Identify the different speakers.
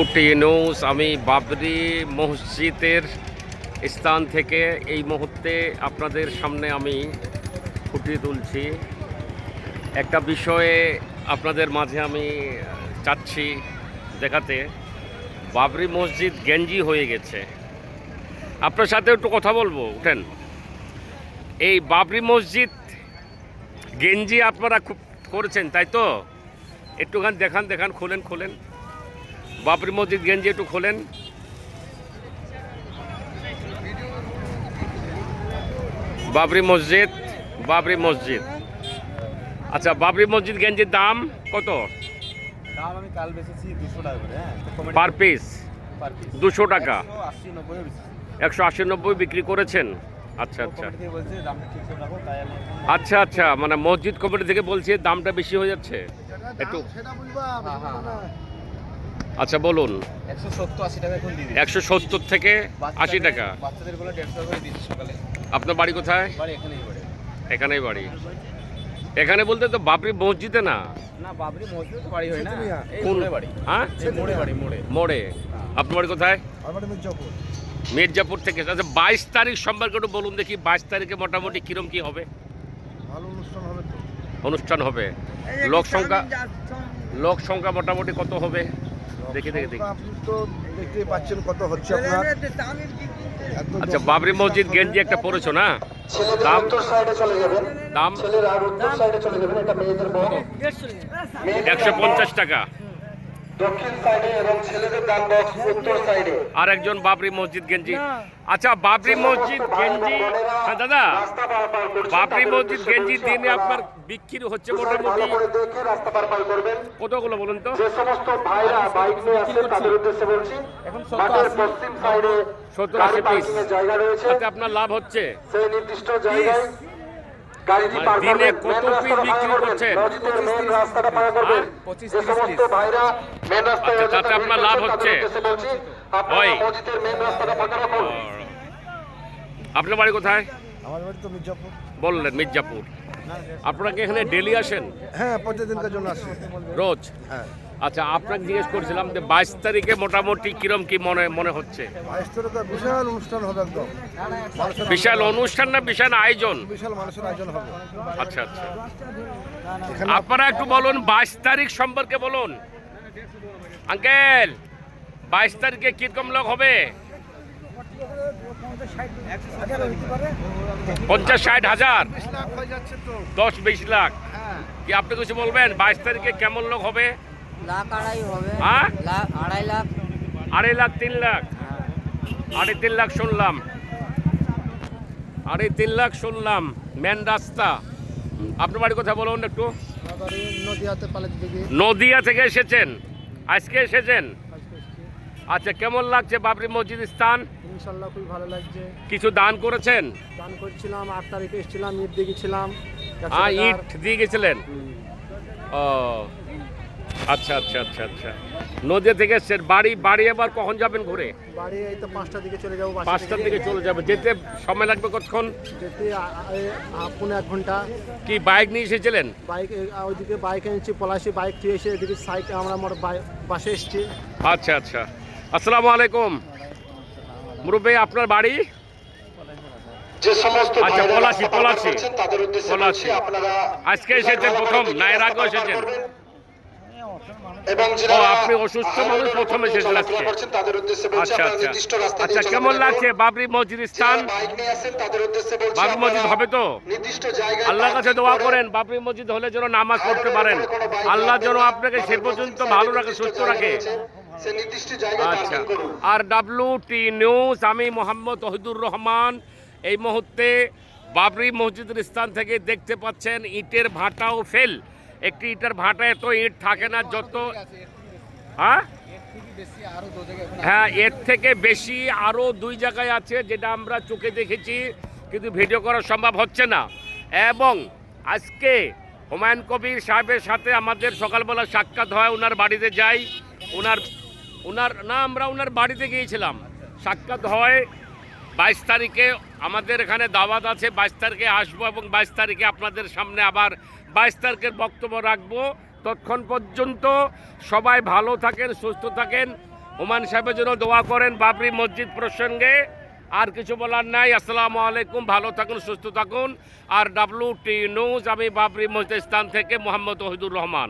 Speaker 1: News আমি বাবরি মসজিদের স্থান থেকে এই মুহূর্তে আপনাদের সামনে আমি ফুটিয়ে তুলছি। একটা বিষয়ে আপনাদের মাঝে আমি চাচ্ছি দেখাতে। বাবরি মসজিদ গেঞ্জি হয়ে গেছে। আপনার সাথে একটু কথা বলব, উঠেন। এই বাবরি মসজিদ গেঞ্জি আপনারা খুব করেছেন, তাই তো? একটুখানি দেখান দেখান, খোলেন খোলেন। বাবরি মসজিদ গেঞ্জি একটু খোলেন। বাবরি মসজিদ বাবরি মসজিদ। আচ্ছা বাবরি মসজিদ গেঞ্জির দাম কত?
Speaker 2: দাম আমি কাল বেচেছি দুশো টাকা করে হ্যাঁ
Speaker 1: পার পিস? দুশো টাকা।
Speaker 2: আশি নব্বই বেচেছি।
Speaker 1: একশো আশি নব্বই বিক্রি করেছেন? আচ্ছা আচ্ছা। আচ্ছা আচ্ছা মানে মসজিদ কমিটি থেকে বলছে দামটা বেশি হয়ে যাচ্ছে। একটু
Speaker 2: সেটা বলবা
Speaker 1: আচ্ছা বলুন।
Speaker 2: একশো সত্তর
Speaker 1: থেকে আশি টাকা।
Speaker 2: বাচ্চাদের বলে দেড়শো টাকা করে দিচ্ছি সকালে।
Speaker 1: আপনার বাড়ি কোথায়?
Speaker 2: এখানেই বাড়ি।
Speaker 1: এখানে বলতে তো বাবরি মসজিদে না?
Speaker 2: মোড়ে বাড়ি।
Speaker 1: হ্যাঁ?
Speaker 2: মোড়ে মোড়ে।
Speaker 1: মোড়ে। আপনার বাড়ি কোথায়?
Speaker 2: মির্জাপুর।
Speaker 1: মির্জাপুর থেকে। আচ্ছা বাইশ তারিখ সম্পর্কে একটু বলুন দেখি বাইশ তারিখে মোটামুটি কিরম কি হবে?
Speaker 2: ভালো হবে
Speaker 1: অনুষ্ঠান হবে। লোক সংখ্যা লোক সংখ্যা মোটামুটি কত হবে? দেখি দেখি দেখি।
Speaker 2: আপনি তো দেখতেই পাচ্ছেন কত হচ্ছে আপনার।
Speaker 1: আচ্ছা বাবরি মসজিদ গেঞ্জি একটা পড়েছো না? দাম?
Speaker 3: উত্তর সাইডে চলে যাবেন।
Speaker 1: দাম?
Speaker 3: ছেলেরা আর উত্তর সাইডে চলে যাবেন মেয়েদের
Speaker 1: একশো পঞ্চাশ টাকা।
Speaker 3: দক্ষিণ সাইডে এবং ছেলেদের দাম বক্স উত্তর সাইডে
Speaker 1: আর একজন বাবরি মসজিদ গেঞ্জি। আচ্ছা বাবরি মসজিদ গেঞ্জি হ্যাঁ দাদা।
Speaker 3: রাস্তা পার করছেন
Speaker 1: বাবরি মসজিদ গেঞ্জি দিনে আপনার বিক্রি হচ্ছে মোটামুটি
Speaker 3: ভালো করে দেখে রাস্তা পার পার করবেন।
Speaker 1: কতগুলো বলুন তো?
Speaker 3: যে সমস্ত ভাইরা বাইক নিয়ে আসছেন তাদের উদ্দেশ্যে বলছি মাঠের পশ্চিম সাইডে
Speaker 1: সত্তর আশি পিস
Speaker 3: জায়গা রয়েছে।
Speaker 1: আপনার লাভ হচ্ছে।
Speaker 3: সেই নির্দিষ্ট জায়গায়
Speaker 1: দিনে কত পিস বিক্রি করছেন?
Speaker 3: মেন
Speaker 2: পঁচিশ, তিরিশ পিস।
Speaker 3: মেন রাস্তায়
Speaker 1: আচ্ছা, তাতে আপনার লাভ হচ্ছে?
Speaker 3: আপনারা মেন
Speaker 1: বাড়ি কোথায়?
Speaker 2: আমার বাড়ি তো মির্জাপুর।
Speaker 1: বললেন মির্জাপুর। আপনারা কি এখানে ডেলি আসেন?
Speaker 2: হ্যাঁ প্রতিদিনকার জন্য আসে।
Speaker 1: রোজ?
Speaker 2: হ্যাঁ।
Speaker 1: আচ্ছা আপনাকে জিজ্ঞেস করছিলাম যে বাইশ তারিখে মোটামুটি কিরম কি মনে মনে হচ্ছে?
Speaker 2: বাইশ তারিখে বিশাল অনুষ্ঠান হবে একদম।
Speaker 1: বিশাল অনুষ্ঠান না বিশাল আয়োজন?
Speaker 2: বিশাল মানুষের আয়োজন হবে।
Speaker 1: আচ্ছা আচ্ছা। আপনারা একটু বলুন বাইশ তারিখ সম্পর্কে বলুন। আঙ্কেল বাইশ তারিখে কীরকম লোক হবে? পঞ্চাশ ষাট হাজার? দশ বিশ লাখ? কি আপনি কিছু বলবেন? বাইশ তারিখে কেমন লোক হবে?
Speaker 4: লাখ আড়াই হবে।
Speaker 1: হ্যাঁ?
Speaker 4: লাখ আড়াই লাখ।
Speaker 1: আড়াই লাখ তিন লাখ? আড়াই তিন লাখ শুনলাম। আড়াই তিন লাখ শুনলাম। মেন রাস্তা। আপনার বাড়ি কথা বলুন একটু। নদিয়া থেকে এসেছেন? আজকে এসেছেন? আচ্ছা কেমন লাগছে বাবরি মসজিদ স্থান?
Speaker 2: ইনশাল্লাহ খুবই ভালো লাগছে।
Speaker 1: কিছু দান করেছেন?
Speaker 2: গান করছিলাম আট তারিখে এসেছিলাম ঈদ দেখেছিলাম
Speaker 1: হ্যাঁ ইট দিয়ে গেছিলেন? ও আচ্ছা আচ্ছা আচ্ছা আচ্ছা। নদিয়া থেকে এসছেন। বাড়ি বাড়ি আবার কখন যাবেন ঘুরে?
Speaker 2: বাড়ি এই তো পাঁচটার দিকে চলে যাব
Speaker 1: পাঁচটার দিকে চলে যাবে। যেতে সময় লাগবে কতক্ষণ?
Speaker 2: যেতে পনেরো এক ঘণ্টা।
Speaker 1: কি বাইক নিয়ে এসেছিলেন?
Speaker 2: বাইক ওইদিকে বাইক এনেছি পলাশি বাইক থেকে এসে এদিকে সাইকেল আমরা আমার বাসে এসেছি।
Speaker 1: আচ্ছা আচ্ছা। আসসালামু আলাইকুম। মুরব্বী আপনার বাড়ি?
Speaker 3: যে সমস্ত
Speaker 1: আচ্ছা, পলাশি, পলাশি।
Speaker 3: তাদের উদ্দেশ্যে
Speaker 1: পলাশি।
Speaker 3: আপনারা
Speaker 1: আজকে এসেছেন প্রথম না এর আগেও এসেছেন।
Speaker 3: এবং যারা
Speaker 1: আপনি অসুস্থ মানুষ প্রথম আজকে
Speaker 3: করছেন তাদের উদ্দেশ্যে বলছি
Speaker 1: আচ্ছা
Speaker 3: আপনারা
Speaker 1: আচ্ছা।
Speaker 3: নির্দিষ্ট রাস্তা
Speaker 1: আচ্ছা কেমন লাগছে বাবরি মসজিদ স্থান
Speaker 3: বাইক নিয়ে আসেন তাদের উদ্দেশ্যে বলছি
Speaker 1: বাবরি মসজিদ হবে তো?
Speaker 3: নির্দিষ্ট জায়গায়
Speaker 1: আল্লাহর কাছে দোয়া করেন। বাবরি মসজিদ হলে যেন নামাজ পড়তে পারেন। আল্লাহ যেন আপনাকে সে পর্যন্ত ভালো রাখে সুস্থ রাখে। আচ্ছা। আর ডাব্লু টি নিউজ আমি মোহাম্মদ তহিদুর রহমান। এই মুহূর্তে বাবরি মসজিদের স্থান থেকে দেখতে পাচ্ছেন ইটের ভাটাও ফেল। একটি ইটের ভাটা এত ইট থাকে না, যত হ্যাঁ? হ্যাঁ এর থেকে বেশি আরও দুই জায়গায় আছে যেটা আমরা চোখে দেখেছি, কিন্তু ভিডিও করা সম্ভব হচ্ছে না। এবং আজকে হুমায়ুন কবির সাহেবের সাথে আমাদের সকালবেলা সাক্ষাৎ হয় ওনার বাড়িতে যাই। ওনার ওনার না, আমরা ওনার বাড়িতে গিয়েছিলাম। সাক্ষাৎ হয় বাইশ তারিখে আমাদের এখানে দাওয়াত আছে বাইশ তারিখে আসব এবং বাইশ তারিখে আপনাদের সামনে আবার বাইশ তারিখের বক্তব্য রাখব। ততক্ষণ পর্যন্ত সবাই ভালো থাকেন, সুস্থ থাকেন। হুমান সাহেবের জন্য দোয়া করেন বাবরি মসজিদ প্রসঙ্গে। আর কিছু বলার নাই। আসসালামু আলাইকুম। ভালো থাকুন, সুস্থ থাকুন। আর ডাব্লিউ টি নিউজ আমি বাবরি মসজিদ স্থান থেকে মোহাম্মদ ওহিদুর রহমান।